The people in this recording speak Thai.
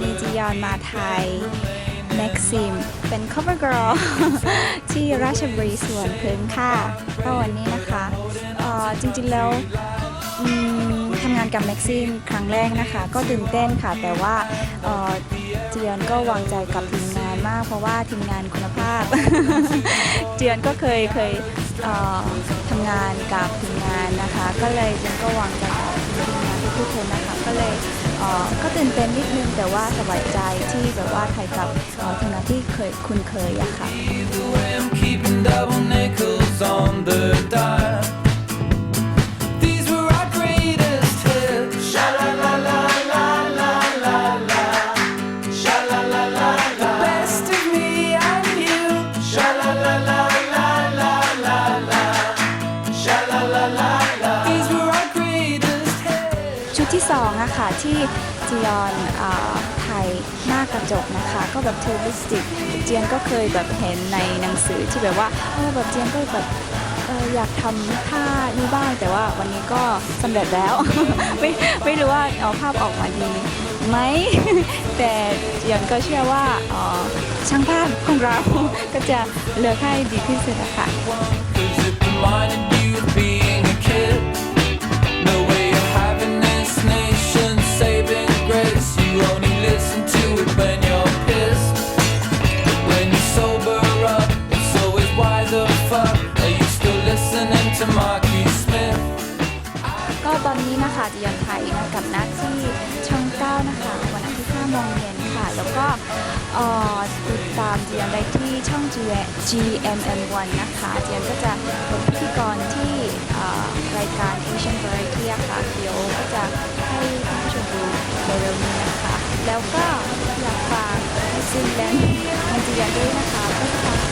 นีจียอนมาไทยแม็กซิมเป็น cover girl ที่ราชบุรีสวนพึ่งค่ะก็วันนี้นะคะจริงๆแล้วทำงานกับแม็กซิมครั้งแรกนะคะ ก็ตื่นเต้นค่ะ แต่ว่าเจียอนก็วางใจกับทีมงานมาก เพราะว่าทีมงานคุณภาพ เจียนก็เคยเคยเทำงานกับทีมงานนะคะ ก็เลยเจียนก็วางใจกับทีมงานทุกคนนะคะก็เลย ก็ตื่นเต้นนิดนึงแต่ว่าสบายใจที่แบบว่าไทยกับเอ่อทีมงานที่เคยคุ้นเคยอะค่ะ ชุดที่สองอะค่ะที่จียอนอ่าถ่ายหน้ากระจกนะคะ ก็แบบเทอริสติกเจียนก็เคยแบบเห็นในหนังสือที่แบบว่าเออแบบเจียนก็แบบอยากทำท่านี้บ้างแต่ว่าวันนี้ก็สำเร็จแล้ว ไม่ไม่รู้ว่าเอาภาพออกมาดีไหมแต่เจียนก็เชื่อว่าช่างภาพของเราก็จะเลือกให้ดีที่สุดอะค่ะ ตอนนี้นะคะจียอนไทยกับนัดที่ช่อง9นะคะวันอาทิตย์5โมงเย็นค่ะ แล้วก็ติดตามจียอนได้ที่ช่อง GMM1 นะคะจียอนก็จะเป็นพิธีกรที่รายการ Asian Variety ค่ะเดี๋ยวก็จะให้ท่านผู้ชมดูเร็วๆนี้นะคะ แล้วก็อยากฝากซินแลนด์ในจียอนด้วยนะคะ